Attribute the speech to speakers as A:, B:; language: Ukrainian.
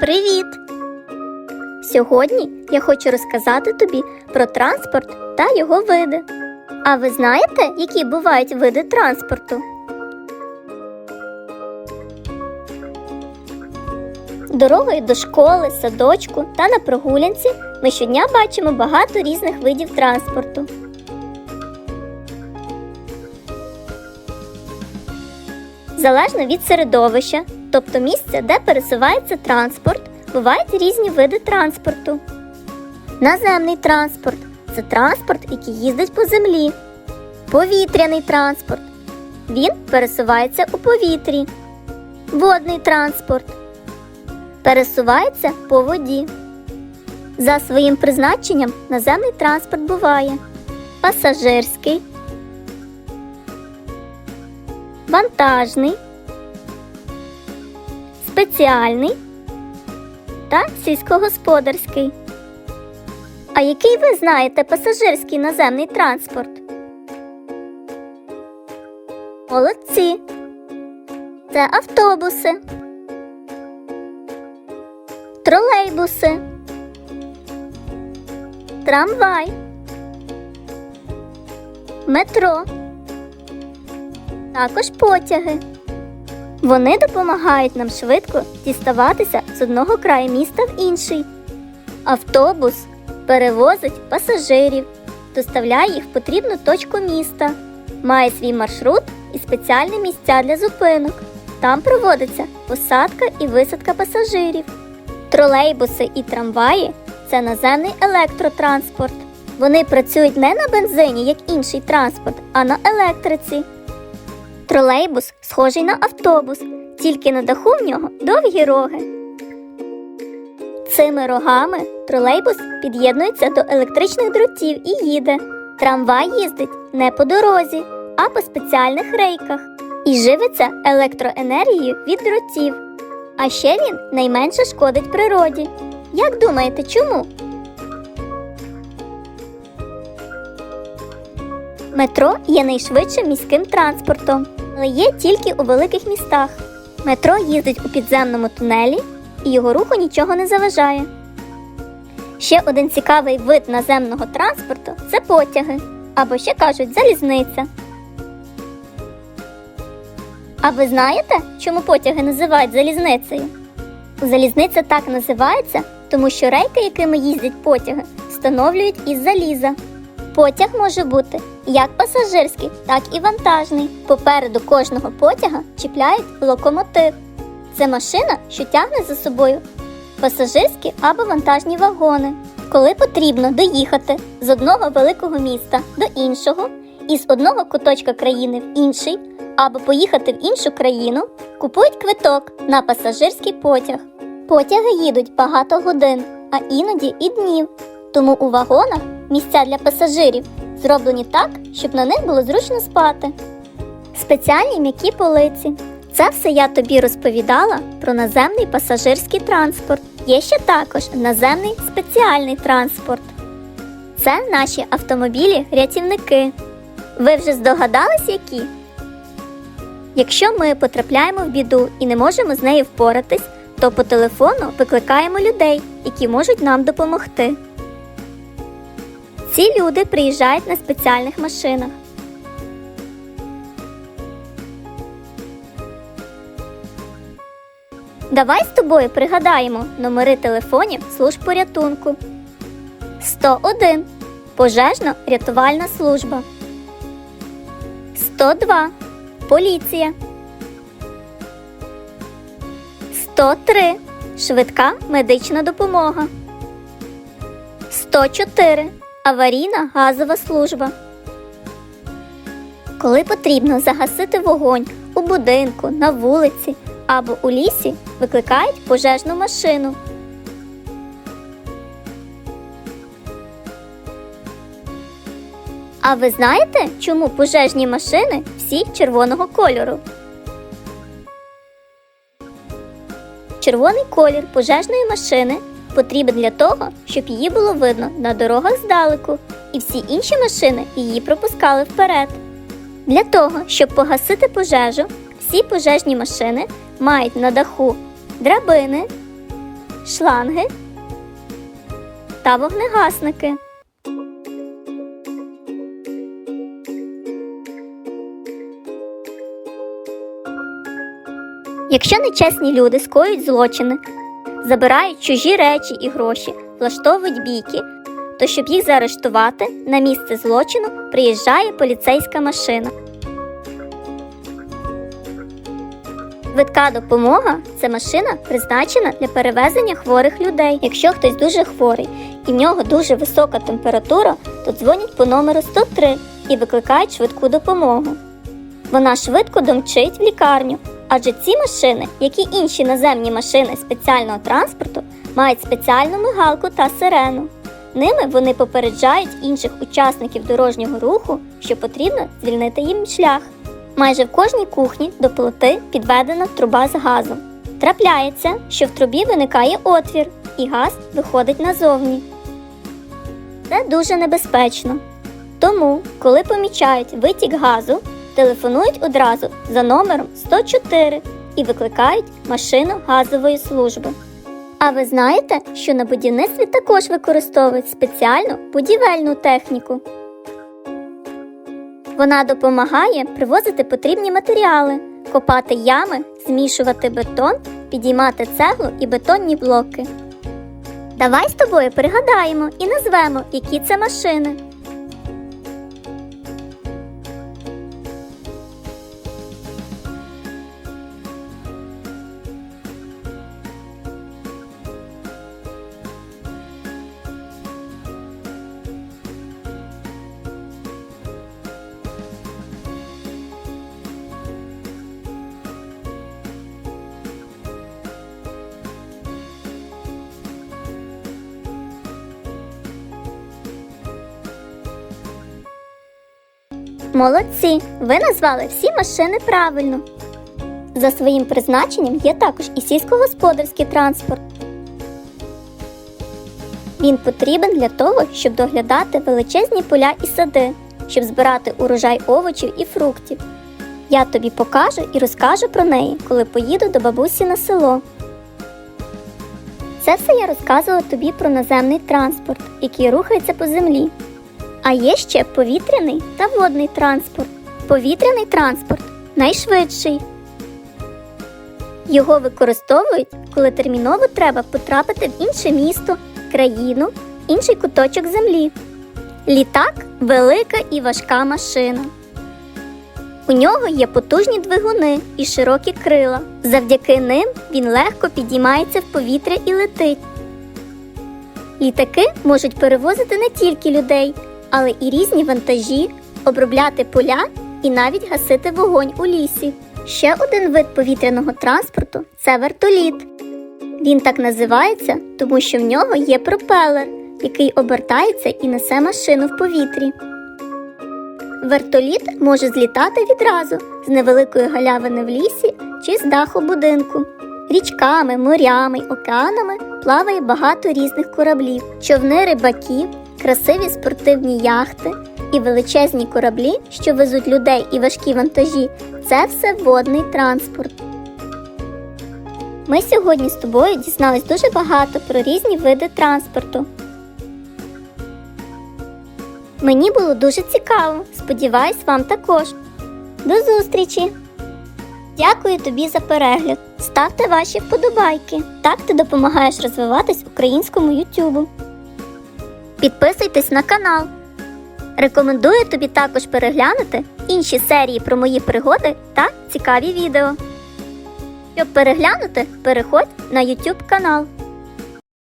A: Привіт! Сьогодні я хочу розказати тобі про транспорт та його види. А ви знаєте, які бувають види транспорту? Дорогою до школи, садочку та на прогулянці ми щодня бачимо багато різних видів транспорту. Залежно від середовища, тобто місця, де пересувається транспорт, бувають різні види транспорту. Наземний транспорт це транспорт, який їздить по землі. Повітряний транспорт. Він пересувається у повітрі. Водний транспорт пересувається по воді. За своїм призначенням наземний транспорт буває пасажирський, вантажний, спеціальний та сільськогосподарський. А який ви знаєте пасажирський наземний транспорт? Молодці. Це автобуси, тролейбуси, трамвай, метро, також потяги. Вони допомагають нам швидко діставатися з одного краю міста в інший. Автобус перевозить пасажирів, доставляє їх в потрібну точку міста, має свій маршрут і спеціальні місця для зупинок. Там проводиться посадка і висадка пасажирів. Тролейбуси і трамваї це наземний електротранспорт. Вони працюють не на бензині, як інший транспорт, а на електриці. Тролейбус схожий на автобус, тільки на даху в нього довгі роги. Цими рогами тролейбус під'єднується до електричних дротів і їде. Трамвай їздить не по дорозі, а по спеціальних рейках і живиться електроенергією від дротів. А ще він найменше шкодить природі. Як думаєте, чому? Метро є найшвидшим міським транспортом, але є тільки у великих містах. Метро їздить у підземному тунелі і його руху нічого не заважає. Ще один цікавий вид наземного транспорту це потяги, або ще кажуть залізниця. А ви знаєте, чому потяги називають залізницею? Залізниця так називається, тому що рейки, якими їздять потяги, встановлюють із заліза. Потяг може бути як пасажирський, так і вантажний. Попереду кожного потяга чіпляють локомотив. Це машина, що тягне за собою пасажирські або вантажні вагони. Коли потрібно доїхати з одного великого міста до іншого, із одного куточка країни в інший, або поїхати в іншу країну, купують квиток на пасажирський потяг. Потяги їдуть багато годин, а іноді і днів. Тому у вагонах місця для пасажирів зроблені так, щоб на них було зручно спати. Спеціальні м'які полиці. Це все я тобі розповідала про наземний пасажирський транспорт. Є ще також наземний спеціальний транспорт. Це наші автомобілі-рятівники. Ви вже здогадались, які? Якщо ми потрапляємо в біду і не можемо з нею впоратись, то по телефону викликаємо людей, які можуть нам допомогти. Ці люди приїжджають на спеціальних машинах. Давай з тобою пригадаємо номери телефонів служб порятунку. 101 пожежно-рятувальна служба. 102 поліція. 103 швидка медична допомога. 104 аварійна газова служба. Коли потрібно загасити вогонь у будинку, на вулиці або у лісі, викликають пожежну машину. А ви знаєте, чому пожежні машини всі червоного кольору? Червоний колір пожежної машини потрібен для того, щоб її було видно на дорогах здалеку, і всі інші машини її пропускали вперед. Для того, щоб погасити пожежу, всі пожежні машини мають на даху драбини, шланги та вогнегасники. Якщо нечесні люди скоюють злочини, забирають чужі речі і гроші, влаштовують бійки, то щоб їх заарештувати, на місце злочину приїжджає поліцейська машина. Швидка допомога це машина, призначена для перевезення хворих людей. Якщо хтось дуже хворий і в нього дуже висока температура, то дзвонять по номеру 103 і викликають швидку допомогу. Вона швидко домчить в лікарню, адже ці машини, як і інші наземні машини спеціального транспорту, мають спеціальну мигалку та сирену. Ними вони попереджають інших учасників дорожнього руху, що потрібно звільнити їм шлях. Майже в кожній кухні до плити підведена труба з газом. Трапляється, що в трубі виникає отвір, і газ виходить назовні. Це дуже небезпечно. Тому, коли помічають витік газу, телефонують одразу за номером 104 і викликають машину газової служби. А ви знаєте, що на будівництві також використовують спеціальну будівельну техніку. Вона допомагає привозити потрібні матеріали, копати ями, змішувати бетон, підіймати цеглу і бетонні блоки. Давай з тобою пригадаємо і назвемо, які це машини. Молодці! Ви назвали всі машини правильно. За своїм призначенням є також і сільськогосподарський транспорт. Він потрібен для того, щоб доглядати величезні поля і сади, щоб збирати урожай овочів і фруктів. Я тобі покажу і розкажу про неї, коли поїду до бабусі на село. Це все я розказувала тобі про наземний транспорт, який рухається по землі. А є ще повітряний та водний транспорт. Повітряний транспорт найшвидший. Його використовують, коли терміново треба потрапити в інше місто, країну, інший куточок землі. Літак велика і важка машина. У нього є потужні двигуни і широкі крила. Завдяки ним він легко підіймається в повітря і летить. Літаки можуть перевозити не тільки людей, але і різні вантажі, обробляти поля і навіть гасити вогонь у лісі. Ще один вид повітряного транспорту це вертоліт. Він так називається, тому що в нього є пропелер, який обертається і несе машину в повітрі. Вертоліт може злітати відразу з невеликої галявини в лісі чи з даху будинку. Річками, морями океанами плаває багато різних кораблів, човни рибаків, красиві спортивні яхти і величезні кораблі, що везуть людей і важкі вантажі. Це все водний транспорт. Ми сьогодні з тобою дізнались дуже багато про різні види транспорту. Мені було дуже цікаво. Сподіваюсь, вам також. До зустрічі! Дякую тобі за перегляд. Ставте ваші вподобайки. Так ти допомагаєш розвиватись українському Ютубу. Підписуйтесь на канал. Рекомендую тобі також переглянути інші серії про мої пригоди та цікаві відео. Щоб переглянути, переходь на YouTube канал.